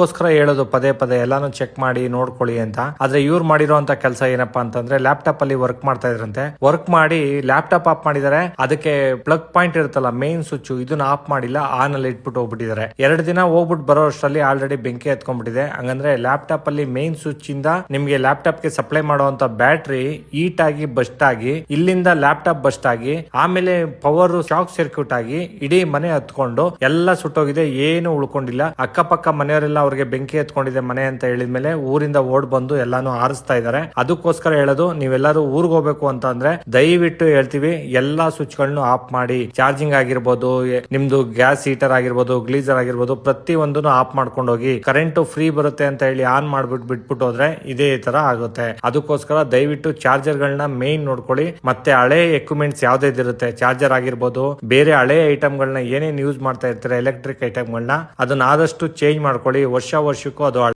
ಅದಕ್ಕೋಸ್ಕರ ಹೇಳೋದು ಪದೇ ಪದೇ, ಎಲ್ಲಾನು ಚೆಕ್ ಮಾಡಿ ನೋಡ್ಕೊಳ್ಳಿ ಅಂತ. ಆದ್ರೆ ಇವ್ರು ಮಾಡಿರೋಂತ ಕೆಲಸ ಏನಪ್ಪಾ ಅಂತಂದ್ರೆ ಲ್ಯಾಪ್ಟಾಪ್ ಅಲ್ಲಿ ವರ್ಕ್ ಮಾಡ್ತಾ ಇದ್ರಂತೆ. ವರ್ಕ್ ಮಾಡಿ ಲ್ಯಾಪ್ಟಾಪ್ ಆಫ್ ಮಾಡಿದರೆ. ಅದಕ್ಕೆ ಪ್ಲಗ್ ಪಾಯಿಂಟ್ ಇರುತ್ತಲ್ಲ ಮೇನ್ ಸ್ವಿಚ್ ಇದನ್ನ ಆಫ್ ಮಾಡಿಲ್ಲ ಆನ್ ಅಲ್ಲಿ ಇಟ್ಬಿಟ್ಟು ಹೋಗ್ಬಿಟ್ಟಿದ್ದಾರೆ ಎರಡು ದಿನ ಹೋಗ್ಬಿಟ್ಟು ಬರೋ ಅಷ್ಟರಲ್ಲಿ ಆಲ್ರೆಡಿ ಬೆಂಕಿ ಎತ್ಕೊಂಡ್ಬಿಟ್ಟಿದೆ ಹಂಗಂದ್ರೆ ಲ್ಯಾಪ್ಟಾಪ್ ಅಲ್ಲಿ ಮೇನ್ ಸ್ವಿಚ್ ಇಂದ ನಿಮ್ಗೆ ಲ್ಯಾಪ್ಟಾಪ್ಗೆ ಸಪ್ಲೈ ಮಾಡುವಂತ ಬ್ಯಾಟ್ರಿ ಹೀಟ್ ಆಗಿ ಬಸ್ಟ್ ಆಗಿ, ಇಲ್ಲಿಂದ ಲ್ಯಾಪ್ಟಾಪ್ ಬಸ್ಟ್ ಆಗಿ, ಆಮೇಲೆ ಪವರ್ ಶಾಕ್ ಸರ್ಕ್ಯೂಟ್ ಆಗಿ ಇಡೀ ಮನೆ ಹತ್ಕೊಂಡು ಎಲ್ಲ ಸುಟ್ಟೋಗಿದೆ, ಏನು ಉಳ್ಕೊಂಡಿಲ್ಲ. ಅಕ್ಕಪಕ್ಕ ಮನೆಯವರೆಲ್ಲ ಅವ್ರಿಗೆ ಬೆಂಕಿ ಎತ್ಕೊಂಡಿದೆ ಮನೆ ಅಂತ ಹೇಳಿದ ಮೇಲೆ ಊರಿಂದ ಓಡ್ ಬಂದು ಎಲ್ಲಾನು ಆರಿಸ್ತಾ ಇದಾರೆ. ಅದಕ್ಕೋಸ್ಕರ ಹೇಳೋದು, ನೀವೆಲ್ಲರೂ ಊರ್ಗ್ ಹೋಗ್ಬೇಕು ಅಂತ ಅಂದ್ರೆ ದಯವಿಟ್ಟು ಹೇಳ್ತೀವಿ, ಎಲ್ಲಾ ಸ್ವಿಚ್ಗಳನ್ನು ಆಫ್ ಮಾಡಿ. ಚಾರ್ಜಿಂಗ್ ಆಗಿರ್ಬೋದು ನಿಮ್ದು ಗ್ಯಾಸ್ ಹೀಟರ್ ಆಗಿರ್ಬೋದು, ಗ್ಲೀಸರ್ ಆಗಿರ್ಬೋದು ಪ್ರತಿ ಒಂದನ್ನು ಆಫ್ ಮಾಡ್ಕೊಂಡು ಹೋಗಿ ಕರೆಂಟ್ ಫ್ರೀ ಬರುತ್ತೆ ಅಂತ ಹೇಳಿ ಆನ್ ಮಾಡ್ಬಿಟ್ಟು ಬಿಟ್ಬಿಟ್ಟು ಹೋದ್ರೆ ಇದೇ ತರ ಆಗುತ್ತೆ. ಅದಕ್ಕೋಸ್ಕರ ದಯವಿಟ್ಟು ಚಾರ್ಜರ್ ಗಳನ್ನ ಮೇನ್ ನೋಡ್ಕೊಳ್ಳಿ. ಮತ್ತೆ ಹಳೆ ಎಕ್ವಿಪ್ಮೆಂಟ್ಸ್ ಯಾವ್ದಿರುತ್ತೆ ಚಾರ್ಜರ್ ಆಗಿರ್ಬೋದು, ಬೇರೆ ಹಳೆ ಐಟಮ್ ಗಳನ್ನ ಏನೇನ್ ಯೂಸ್ ಮಾಡ್ತಾ ಇರ್ತಾರೆ, ಎಲೆಕ್ಟ್ರಿಕ್ ಐಟಮ್ ಗಳನ್ನ ಅದನ್ನ ಆದಷ್ಟು ಚೇಂಜ್ ಮಾಡ್ಕೊಳ್ಳಿ. ವರ್ಷ ವರ್ಷಕ್ಕೂ ಅದು